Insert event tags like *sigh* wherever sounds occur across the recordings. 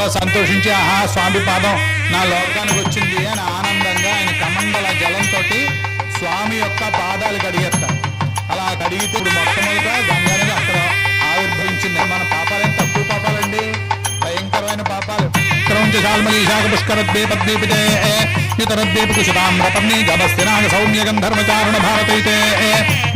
చాలా సంతోషించి ఆహా స్వామి పాదం నా లోకానికి వచ్చింది అని ఆనందంగా ఆయన కమండల జలంతో స్వామి యొక్క పాదాలు కడిగేస్తారు. అలా కడిగితే ఇప్పుడు మొట్టమొదట पुष्करद्वे पद्मे पिते नितरद्वे कुशतां रपम्ने गभस्थिनाग सौम्यगन्धर्मचारण भारतैते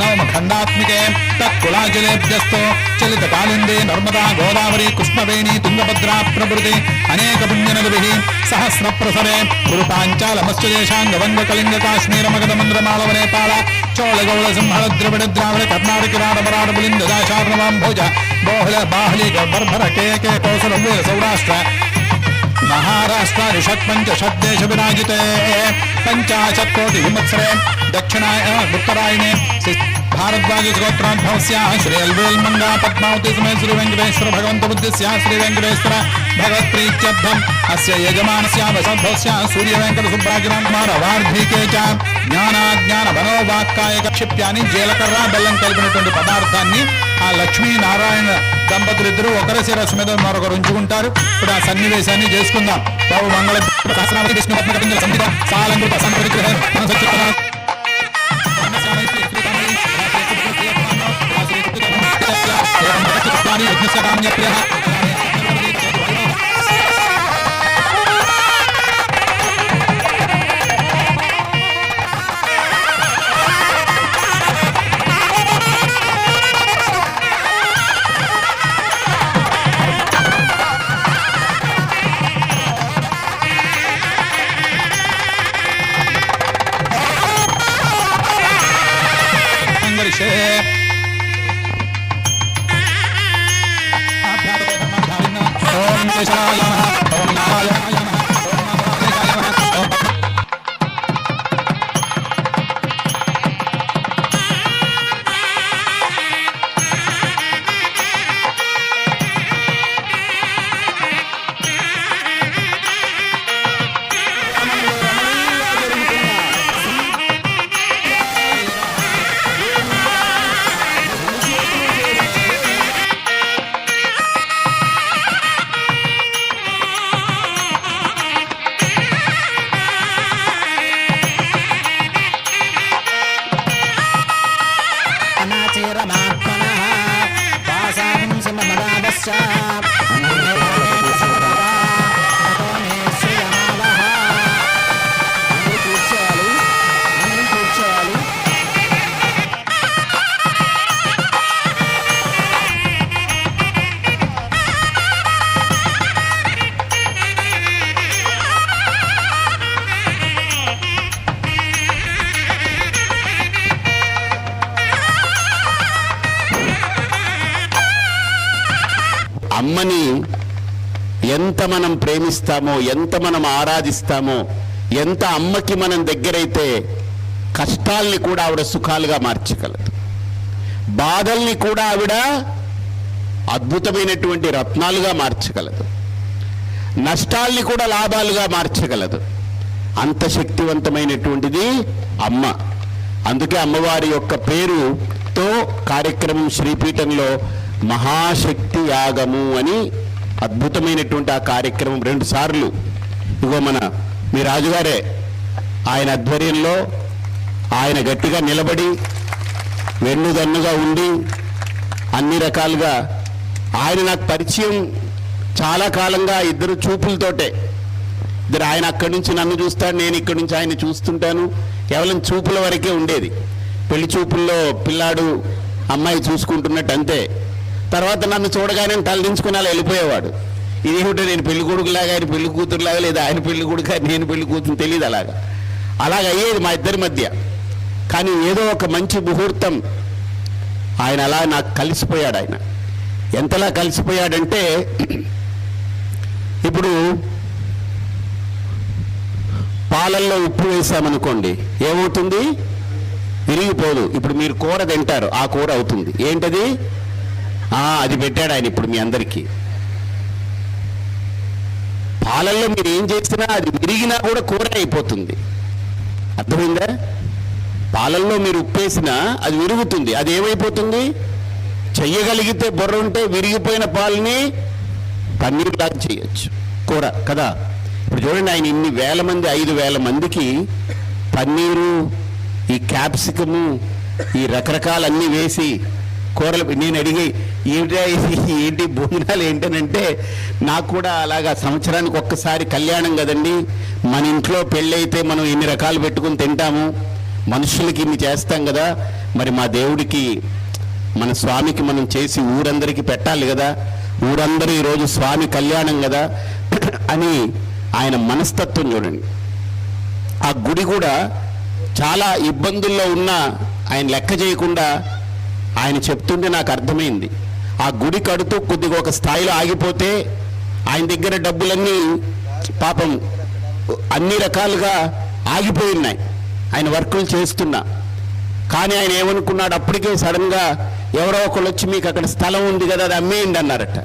नवमखण्डात्मिके तत्कुलाजलेभ्यस्तो चलितकालिन्दे नर्मदा, गोदावरी, कृष्णवेणी, तुङ्गभद्रा, प्रभृति अनेकपुण्यनगभिः सहस्रप्रसरे कुरुपाञ्चालमश्चदेशाङ्गवङ्गकलिङ्गकाश्मीरमगधमन्द्रमालवनेपाल चोळगौळ सिंहळ द्रविड द्राविड कर्णाटकराडमराड बुलिन्द दाशार्णवाम्भोज बाहुल बाहलिक बर्भर केके कौसलम्बूर सौराष्ट्र సింహళ ద్రవిడ ద్రావిడ కర్ణాటక రాడబరాడ బులింద దాశార్ణవాం భోజ బోహల బాహ్లి బర్భర కేకే కౌసల మూల సౌరాష్ట్ర మహారాష్ట్ర రిషత్పంచ షడ్దేశ విరాజితే పంచాశత్ కోటి విమత్సరే దక్షిణాయ ఉత్తరాయణే భారద్వాజ గోత్రాద్భవస్య శ్రీ అల్వేల్మంగా పద్మావతి సమయ శ్రీ వెంకటేశ్వర భగవంత బుద్ధిస్య శ్రీ వెంకటేశ్వర భగవత్ ప్రీత్యర్థం అస్య యజమానస్య వసద్భవస్య సూర్య వెంకట సుబ్రాజరామ్ కుమార వార్ధీకే చ జ్ఞానాజ్ఞాన మనోవాక్కాయ క్షిప్యాన్ని జీలకర్ర బెల్లం కలిపినటువంటి పదార్థాన్ని ఆ లక్ష్మీ నారాయణ దంపతులు ఇద్దరు ఒకరి శిరస్సు మీద మరొకరు ఉంచుకుంటారు ఇప్పుడు ఆ సన్నివేశాన్ని చేసుకుందాం బాబు మంగళ సహస్రావతి Krishna అమ్మని ఎంత మనం ప్రేమిస్తామో ఎంత మనం ఆరాధిస్తామో ఎంత అమ్మకి మనం దగ్గరైతే కష్టాల్ని కూడా ఆవిడ సుఖాలుగా మార్చగలదు. బాధల్ని కూడా ఆవిడ అద్భుతమైనటువంటి రత్నాలుగా మార్చగలదు. నష్టాల్ని కూడా లాభాలుగా మార్చగలదు. అంత శక్తివంతమైనటువంటిది అమ్మ. అందుకే అమ్మవారి యొక్క పేరుతో కార్యక్రమం శ్రీపీఠంలో మహాశక్తి యాగము అని అద్భుతమైనటువంటి ఆ కార్యక్రమం రెండు సార్లు. ఇగో మన మీ రాజుగారే ఆయన ఆధ్వర్యంలో ఆయన గట్టిగా నిలబడి వెన్నుదన్నుగా ఉండి అన్ని రకాలుగా ఆయన నాకు పరిచయం చాలా కాలంగా ఇద్దరు చూపులతోటే. ఇద్దరు ఆయన అక్కడి నుంచి నన్ను చూస్తాడు నేను ఇక్కడి నుంచి ఆయన చూస్తుంటాను. కేవలం చూపుల వరకే ఉండేది. పెళ్ళి చూపుల్లో పిల్లాడు అమ్మాయి చూసుకుంటున్నట్టు అంతే. తర్వాత నన్ను చూడగానే తలదించుకుని అలా వెళ్ళిపోయేవాడు ఇదేమిటో నేను పెళ్ళి కొడుకులాగా ఆయన పెళ్ళి కూతురులాగా లేదా ఆయన పెళ్ళి కొడుకు నేను పెళ్ళి కూతురు తెలియదు అలాగా. అలాగ అయ్యేది మా ఇద్దరి మధ్య. కానీ ఏదో ఒక మంచి ముహూర్తం ఆయన అలా నాకు కలిసిపోయాడు ఆయన. ఎంతలా కలిసిపోయాడంటే ఇప్పుడు పాలల్లో ఉప్పు వేసామనుకోండి ఏమవుతుంది? విరిగిపోదు. ఇప్పుడు మీరు కూర తింటారు ఆ కూర అవుతుంది. ఏంటది? అది పెట్టాడు ఆయన ఇప్పుడు మీ అందరికీ. పాలల్లో మీరు ఏం చేసినా అది విరిగినా కూడా కూర అయిపోతుంది. అర్థమైందా? పాలల్లో మీరు ఉప్పేసినా అది విరుగుతుంది. అది ఏమైపోతుంది? చెయ్యగలిగితే బుర్ర ఉంటే విరిగిపోయిన పాలని పన్నీర్లాగా చేయొచ్చు. కూర కదా? ఇప్పుడు చూడండి ఆయన ఇన్ని వేల మంది ఐదు వేల మందికి పన్నీరు ఈ క్యాప్సికము ఈ రకరకాలన్నీ వేసి కూరలు నేను అడిగి ఏంటి *laughs* ఏంటి భోజనాలు ఏంటనంటే నాకు కూడా అలాగా సంవత్సరానికి ఒక్కసారి కళ్యాణం కదండి. మన ఇంట్లో పెళ్ళైతే మనం ఎన్ని రకాలు పెట్టుకుని తింటాము. మనుషులకి ఇన్ని చేస్తాం కదా. మరి మా దేవుడికి మన స్వామికి మనం చేసి ఊరందరికీ పెట్టాలి కదా. ఊరందరూ ఈరోజు స్వామి కళ్యాణం కదా *clears throat* అని ఆయన మనస్తత్వం చూడండి. ఆ గుడి కూడా చాలా ఇబ్బందుల్లో ఉన్న ఆయన లెక్క చేయకుండా ఆయన చెప్తుంటే నాకు అర్థమైంది. ఆ గుడి కడుతూ కొద్దిగా ఒక స్థాయిలో ఆగిపోతే ఆయన దగ్గర డబ్బులన్నీ పాపం అన్ని రకాలుగా ఆగిపోయి ఉన్నాయి ఆయన వర్కులు చేస్తున్నా. కానీ ఆయన ఏమనుకున్నాడు? అప్పటికే సడన్గా ఎవరో ఒకళ్ళు వచ్చి మీకు అక్కడ స్థలం ఉంది కదా అది అమ్మేయండి అన్నారట.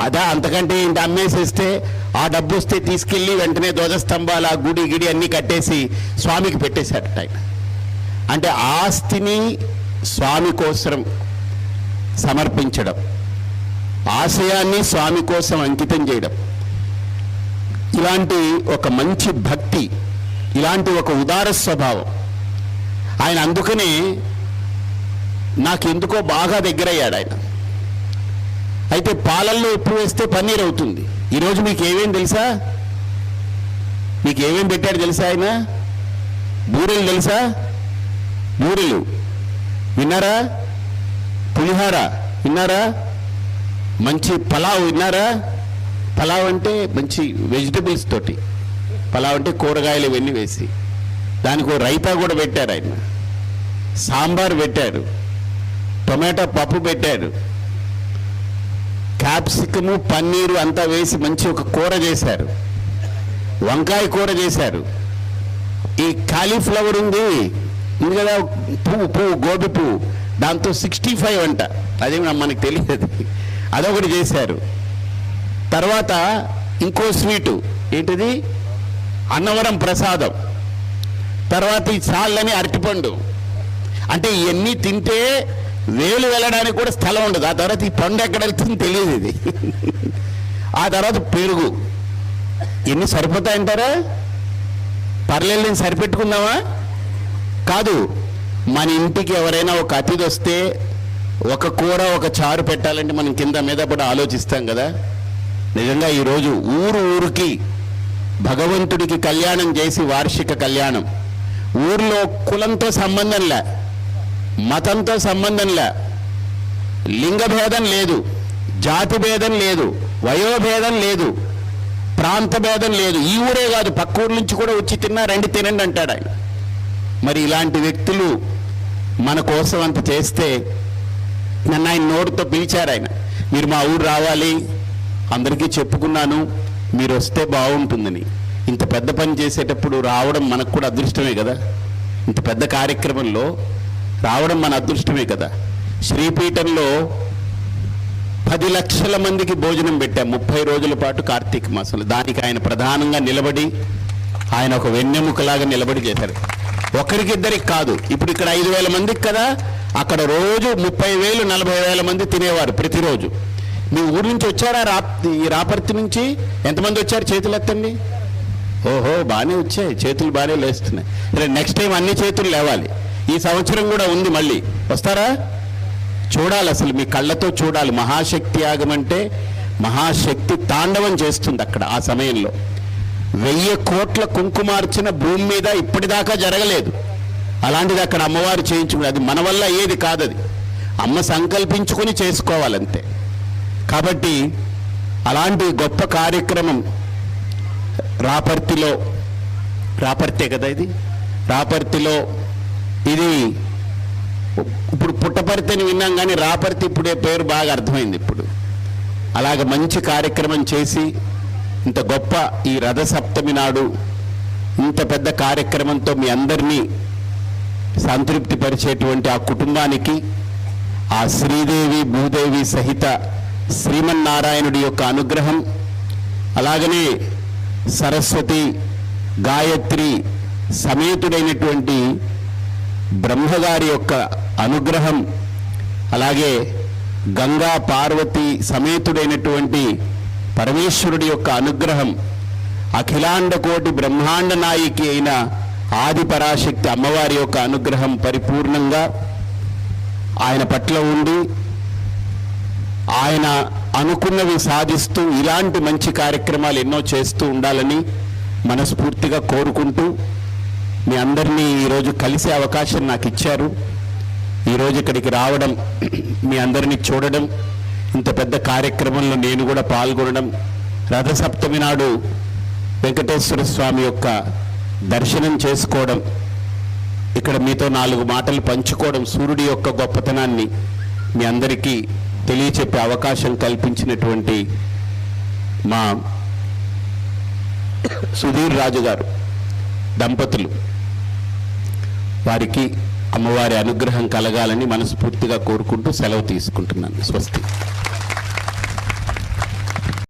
అదా అంతకంటే ఏంటి? అమ్మేసేస్తే ఆ డబ్బు వస్తే తీసుకెళ్ళి వెంటనే ధ్వజస్తంభాలు ఆ గుడి గిడి అన్నీ కట్టేసి స్వామికి పెట్టేశారట ఆయన. అంటే ఆస్తిని స్వామి కోసం సమర్పించడం. ఆశయాన్ని స్వామి కోసం అంకితం చేయడం. ఇలాంటి ఒక మంచి భక్తి ఇలాంటి ఒక ఉదార స్వభావం ఆయన అందుకనే నాకెందుకో బాగా దగ్గరయ్యాడు ఆయన. అయితే పాలల్లో ఉప్పు వేస్తే పన్నీర్ అవుతుంది. ఈరోజు మీకు ఏమేం తెలుసా? మీకు ఏమేం పెట్టాడు తెలుసా ఆయన? బూరెలు తెలుసా? బూరెలు. విన్నారా? పులిహార విన్నారా? మంచి పలావ్ విన్నారా? పలావ్ అంటే మంచి వెజిటబుల్స్ తోటి. పలావ్ అంటే కూరగాయలు ఇవన్నీ వేసి. దానికి రైతా కూడా పెట్టారు ఆయన. సాంబార్ పెట్టారు. టొమాటో పప్పు పెట్టారు. క్యాప్సికము పన్నీరు అంతా వేసి మంచి ఒక కూర చేశారు. వంకాయ కూర చేశారు. ఈ కాలీఫ్లవర్ ఉంది. ఉంది కదా పువ్వు పువ్వు గోబి పువ్వు. దాంతో సిక్స్టీ ఫైవ్ అంట. అదే మనకు తెలియదు. అదొకటి చేశారు. తర్వాత ఇంకో స్వీటు. ఏంటిది? అన్నవరం ప్రసాదం. తర్వాత ఈ చాళ్ళని అరటిపండు. అంటే ఇవన్నీ తింటే వేలు వెళ్ళడానికి కూడా స్థలం ఉండదు. ఆ తర్వాత ఈ పండు ఎక్కడ వెళ్తుందో తెలియదు ఇది. ఆ తర్వాత పెరుగు. ఎన్ని సరిపోతాయంటారా? పర్లేదు నేను సరిపెట్టుకుందామా? కాదు మన ఇంటికి ఎవరైనా ఒక అతిథి వస్తే ఒక కూర ఒక చారు పెట్టాలంటే మనం కింద మీద కూడా ఆలోచిస్తాం కదా. నిజంగా ఈరోజు ఊరు ఊరికి భగవంతుడికి కళ్యాణం చేసి వార్షిక కళ్యాణం. ఊర్లో కులంతో సంబంధం లే మతంతో సంబంధం లే లింగభేదం లేదు జాతి భేదం లేదు వయోభేదం లేదు ప్రాంత భేదం లేదు. ఈ ఊరే కాదు పక్క ఊరు నుంచి కూడా వచ్చి తిన్నా రండి తినండి అంటాడు ఆయన. మరి ఇలాంటి వ్యక్తులు మన కోసం అంత చేస్తే నన్ను ఆయన నోటితో పిలిచారు ఆయన. మీరు మా ఊరు రావాలి అందరికీ చెప్పుకున్నాను మీరు వస్తే బాగుంటుందని. ఇంత పెద్ద పని చేసేటప్పుడు రావడం మనకు కూడా అదృష్టమే కదా. ఇంత పెద్ద కార్యక్రమంలో రావడం మన అదృష్టమే కదా. శ్రీపీఠంలో పది లక్షల మందికి భోజనం పెట్టాం ముప్పై రోజుల పాటు కార్తీక మాసంలో. దానికి ఆయన ప్రధానంగా నిలబడి ఆయన ఒక వెన్నెముకలాగా నిలబడి చేశారు. ఒకరికిద్దరికి కాదు. ఇప్పుడు ఇక్కడ ఐదు వేల మందికి కదా? అక్కడ రోజు ముప్పై వేలు నలభై వేల మంది తినేవారు ప్రతిరోజు. మీ ఊరు నుంచి వచ్చారా? రా ఈ రాపర్తి నుంచి? ఎంతమంది వచ్చారు చేతులు ఎత్తండి? ఓహో బాగానే వచ్చాయి. చేతులు బాగానే లేస్తున్నాయి. రేపు నెక్స్ట్ టైం అన్ని చేతులు లేవాలి. ఈ సంవత్సరం కూడా ఉంది మళ్ళీ. వస్తారా? చూడాలి అసలు మీ కళ్ళతో చూడాలి. మహాశక్తి యాగం అంటే మహాశక్తి తాండవం చేస్తుంది అక్కడ ఆ సమయంలో. వెయ్యి కోట్ల కుంకుమార్చిన భూమి మీద ఇప్పటిదాకా జరగలేదు. అలాంటిది అక్కడ అమ్మవారు చేయించుకుని అది మన వల్ల ఏది కాదది. అమ్మ సంకల్పించుకొని చేసుకోవాలంతే. కాబట్టి అలాంటి గొప్ప కార్యక్రమం రాపర్తిలో రాపర్తే కదా ఇది? రాపర్తిలో ఇది ఇప్పుడు పుట్టపర్తి అని విన్నాం కానీ రాపర్తి ఇప్పుడే పేరు బాగా అర్థమైంది ఇప్పుడు. అలాగ మంచి కార్యక్రమం చేసి ఇంత గొప్ప ఈ రథ సప్తమి నాడు ఇంత పెద్ద కార్యక్రమంతో మీ అందరినీ సంతృప్తి పరిచేటువంటి ఆ కుటుంబానికి ఆ శ్రీదేవి భూదేవి సహిత శ్రీమన్నారాయణుడి యొక్క అనుగ్రహం అలాగనే సరస్వతి గాయత్రి సమేతుడైనటువంటి బ్రహ్మగారి యొక్క అనుగ్రహం అలాగే గంగా పార్వతి సమేతుడైనటువంటి పరమేశ్వరుడి యొక్క అనుగ్రహం అఖిలాండ కోటి బ్రహ్మాండ నాయకి అయిన ఆది పరాశక్తి అమ్మవారి యొక్క అనుగ్రహం పరిపూర్ణంగా ఆయన పట్ల ఉండి ఆయన అనుకున్నవి సాధిస్తూ ఇలాంటి మంచి కార్యక్రమాలు ఎన్నో చేస్తూ ఉండాలని మనస్ఫూర్తిగా కోరుకుంటూ మీ అందరినీ ఈరోజు కలిసే అవకాశం నాకు ఇచ్చారు. ఈరోజు ఇక్కడికి రావడం మీ అందరినీ చూడడం ఇంత పెద్ద కార్యక్రమంలో నేను కూడా పాల్గొనడం రథసప్తమి నాడు వెంకటేశ్వర స్వామి యొక్క దర్శనం చేసుకోవడం ఇక్కడ మీతో నాలుగు మాటలు పంచుకోవడం సూర్యుడి యొక్క గొప్పతనాన్ని మీ అందరికీ తెలియచెప్పే అవకాశం కల్పించినటువంటి మా సుధీర్ రాజు గారు దంపతులు. వారికి అమ్మవారి అనుగ్రహం కలగాలని మనస్ఫూర్తిగా కోరుకుంటూ సెలవు తీసుకుంటున్నాను. స్వస్తి.